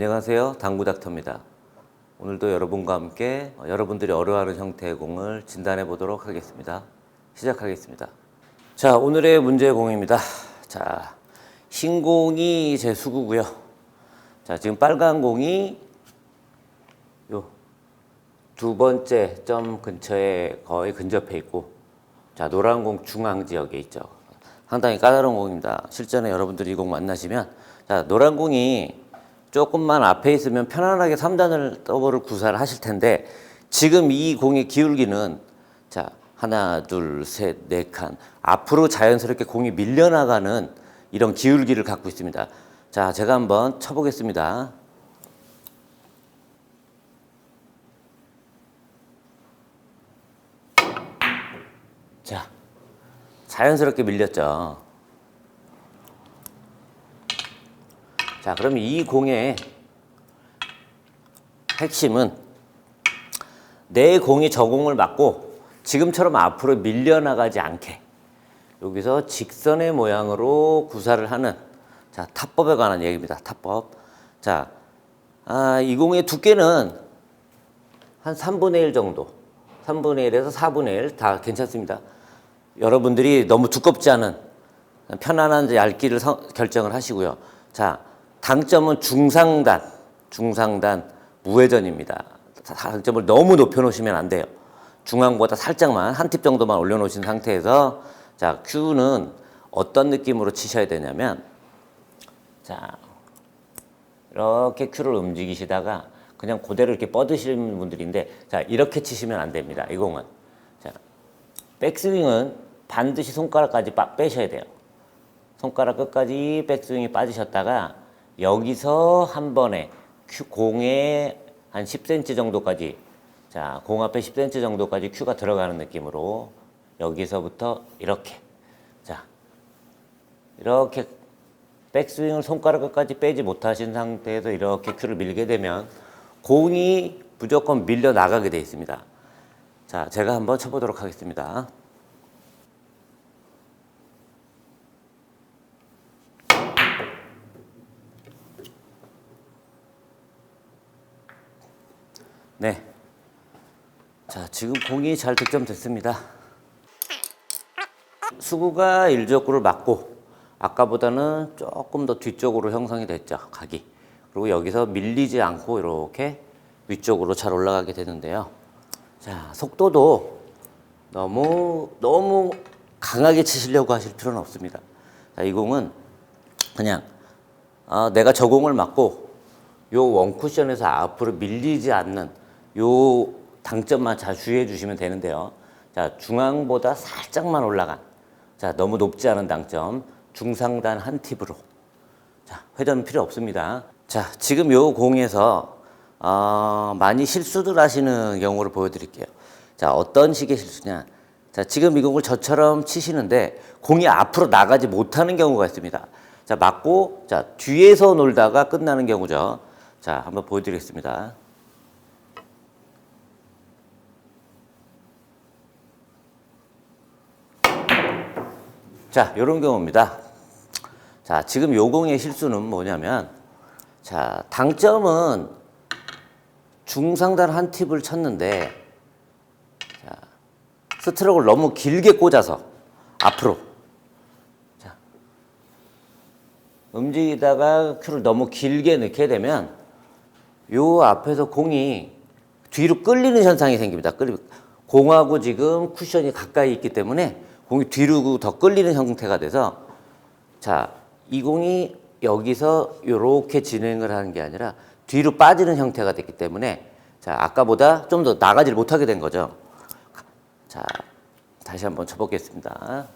안녕하세요. 당구 닥터입니다. 오늘도 여러분과 함께 어, 여러분들이 어려워하는 형태의 공을 진단해 보도록 하겠습니다. 시작하겠습니다. 자, 오늘의 문제 공입니다. 자, 흰 공이 제 수구고요. 자, 지금 빨간 공이 요 두 번째 점 근처에 거의 근접해 있고, 자, 노란 공 중앙 지역에 있죠. 상당히 까다로운 공입니다. 실전에 여러분들이 이 공 만나시면, 자, 노란 공이 조금만 앞에 있으면 편안하게 3단을 더블을 구사를 하실 텐데, 지금 이 공의 기울기는, 자, 하나, 둘, 셋, 네 칸. 앞으로 자연스럽게 공이 밀려나가는 이런 기울기를 갖고 있습니다. 자, 제가 한번 쳐보겠습니다. 자, 자연스럽게 밀렸죠. 자, 그럼 이 공의 핵심은 내 공이 저 공을 맞고 지금처럼 앞으로 밀려나가지 않게 여기서 직선의 모양으로 구사를 하는 자 타법에 관한 얘기입니다. 타법. 자, 아, 이 공의 두께는 한 3분의 1 정도, 3분의 1에서 4분의 1 다 괜찮습니다. 여러분들이 너무 두껍지 않은 편안한 얇기를 성- 결정을 하시고요. 자, 당점은 중상단, 중상단 무회전입니다. 당점을 너무 높여 놓으시면 안 돼요. 중앙보다 살짝만 한 팁 정도만 올려 놓으신 상태에서 자, 큐는 어떤 느낌으로 치셔야 되냐면 자, 이렇게 큐를 움직이시다가 그냥 그대로 이렇게 뻗으시는 분들인데 자, 이렇게 치시면 안 됩니다. 이 공은. 자, 백스윙은 반드시 손가락까지 빠, 빼셔야 돼요. 손가락 끝까지 백스윙이 빠지셨다가 여기서 한 번에 큐 공에 한 10cm 정도까지 자, 공 앞에 10cm 정도까지 큐가 들어가는 느낌으로 여기서부터 이렇게 자, 이렇게 백스윙을 손가락 끝까지 빼지 못하신 상태에서 이렇게 큐를 밀게 되면 공이 무조건 밀려 나가게 되어 있습니다. 자, 제가 한번 쳐보도록 하겠습니다. 네. 자, 지금 공이 잘 득점됐습니다. 수구가 일적구를 맞고 아까보다는 조금 더 뒤쪽으로 형성이 됐죠. 각이. 그리고 여기서 밀리지 않고 이렇게 위쪽으로 잘 올라가게 되는데요. 자, 속도도 너무 너무 강하게 치시려고 하실 필요는 없습니다. 자, 이 공은 그냥 아, 내가 저 공을 맞고 요 원쿠션에서 앞으로 밀리지 않는 요 당점만 잘 주의해 주시면 되는데요. 자, 중앙보다 살짝만 올라간 자, 너무 높지 않은 당점 중상단 한 팁으로 자, 회전 필요 없습니다. 자, 지금 요 공에서 어, 많이 실수들 하시는 경우를 보여드릴게요. 자, 어떤 식의 실수냐? 자, 지금 이 공을 저처럼 치시는데 공이 앞으로 나가지 못하는 경우가 있습니다. 자, 맞고 자 뒤에서 놀다가 끝나는 경우죠. 자, 한번 보여드리겠습니다. 자, 이런 경우입니다. 자, 지금 요 공의 실수는 뭐냐면, 자, 당점은 중상단 한 팁을 쳤는데, 자, 스트로크를 너무 길게 꽂아서 앞으로. 자, 움직이다가 큐를 너무 길게 넣게 되면, 요 앞에서 공이 뒤로 끌리는 현상이 생깁니다. 끌리 공하고 지금 쿠션이 가까이 있기 때문에 공이 뒤로 더 끌리는 형태가 돼서 자, 이 공이 여기서 이렇게 진행을 하는 게 아니라 뒤로 빠지는 형태가 됐기 때문에 자, 아까보다 좀 더 나가질 못하게 된 거죠. 자, 다시 한번 쳐보겠습니다.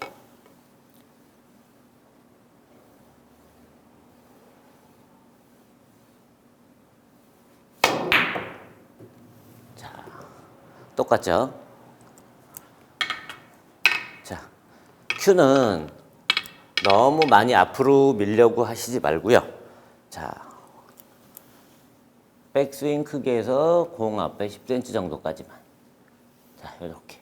자, 똑같죠? 큐는 너무 많이 앞으로 밀려고 하시지 말고요. 자, 백스윙 크기에서 공 앞에 10cm 정도까지만. 자, 이렇게.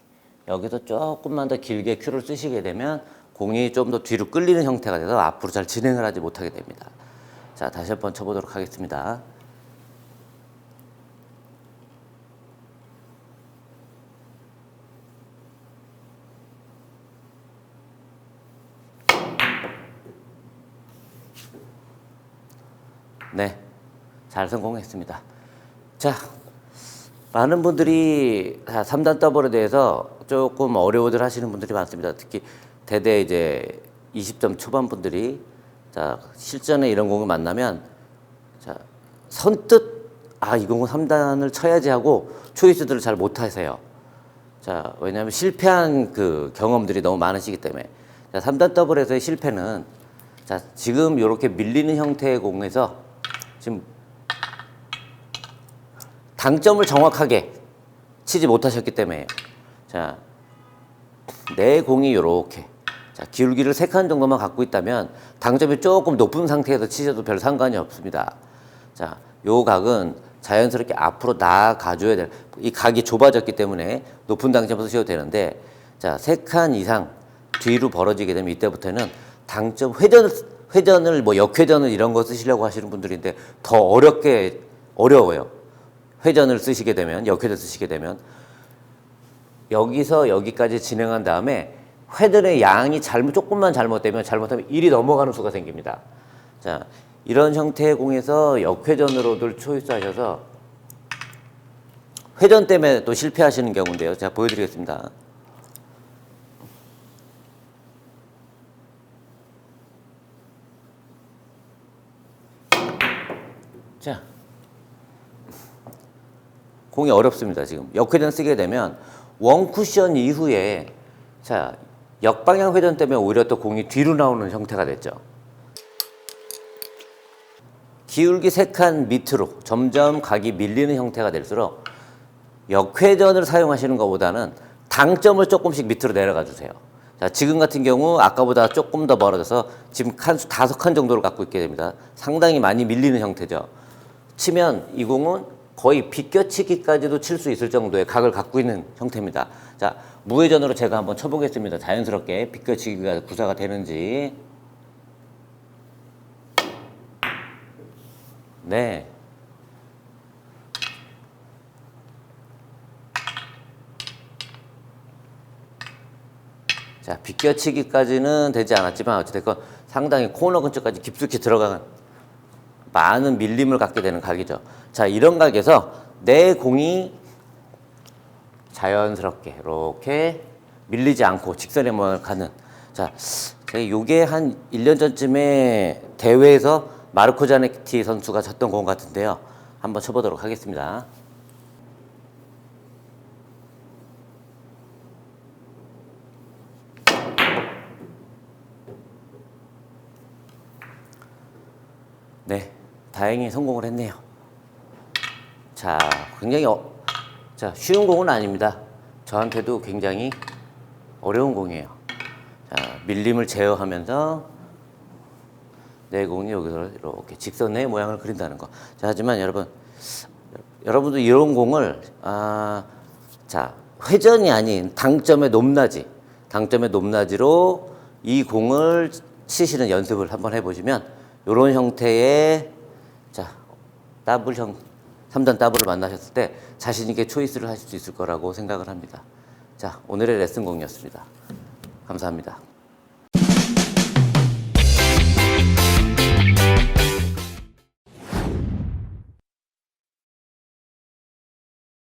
여기서 조금만 더 길게 큐를 쓰시게 되면 공이 좀 더 뒤로 끌리는 형태가 돼서 앞으로 잘 진행을 하지 못하게 됩니다. 자, 다시 한번 쳐보도록 하겠습니다. 네, 잘 성공했습니다. 자, 많은 분들이 3단 더블에 대해서 조금 어려워들 하시는 분들이 많습니다. 특히 대대 이제 20점 초반 분들이 자, 실전에 이런 공을 만나면 자, 선뜻 아, 이 공은 3단을 쳐야지 하고 초이스들을 잘 못 하세요. 자, 왜냐하면 실패한 그 경험들이 너무 많으시기 때문에. 자, 3단 더블에서의 실패는 자, 지금 이렇게 밀리는 형태의 공에서 지금 당점을 정확하게 치지 못하셨기 때문에 자, 내 공이 이렇게 자, 기울기를 세 칸 정도만 갖고 있다면 당점이 조금 높은 상태에서 치셔도 별 상관이 없습니다. 자, 요 각은 자연스럽게 앞으로 나가줘야 될, 이 각이 좁아졌기 때문에 높은 당점을 쓰셔도 되는데, 자, 세 칸 이상 뒤로 벌어지게 되면 이때부터는 당점 회전, 회전을 뭐 역회전을 이런 거 쓰시려고 하시는 분들인데 더 어렵게, 어려워요. 회전을 쓰시게 되면, 역회전 쓰시게 되면. 여기서 여기까지 진행한 다음에 회전의 양이 잘못, 조금만 잘못되면 잘못하면 1이 넘어가는 수가 생깁니다. 자, 이런 형태의 공에서 역회전으로들 초이스하셔서 회전 때문에 또 실패하시는 경우인데요. 제가 보여드리겠습니다. 공이 어렵습니다. 지금 역회전 쓰게 되면 원 쿠션 이후에 자 역방향 회전 때문에 오히려 또 공이 뒤로 나오는 형태가 됐죠. 기울기 세 칸 밑으로 점점 각이 밀리는 형태가 될수록 역회전을 사용하시는 것보다는 당점을 조금씩 밑으로 내려가 주세요. 자, 지금 같은 경우 아까보다 조금 더 멀어져서 지금 칸수 다섯 칸 정도를 갖고 있게 됩니다. 상당히 많이 밀리는 형태죠. 치면 이 공은 거의 비껴치기까지도 칠 수 있을 정도의 각을 갖고 있는 형태입니다. 자, 무회전으로 제가 한번 쳐보겠습니다. 자연스럽게 비껴치기가 구사가 되는지. 네. 자, 비껴치기까지는 되지 않았지만 어찌됐건 상당히 코너 근처까지 깊숙이 들어간 많은 밀림을 갖게 되는 각이죠. 자, 이런 각에서 내 공이 자연스럽게 이렇게 밀리지 않고 모양을 가는 자, 요게 한 1년 전쯤에 대회에서 마르코 자네티 선수가 쳤던 공 같은데요. 한번 쳐보도록 하겠습니다. 네, 다행히 성공을 했네요. 자, 굉장히 어, 자 쉬운 공은 아닙니다. 저한테도 굉장히 어려운 공이에요. 자, 밀림을 제어하면서 내 공이 여기서 이렇게 직선의 모양을 그린다는 거. 자, 하지만 여러분, 여러분도 이런 공을 아, 자 회전이 아닌 당점의 높낮이, 당점의 높낮이로 이 공을 치시는 연습을 한번 해보시면 이런 형태의 자 더블 형 3단 더블을 만나셨을 때 자신 있게 초이스를 하실 수 있을 거라고 생각을 합니다. 자 오늘의 레슨 공이었습니다. 감사합니다.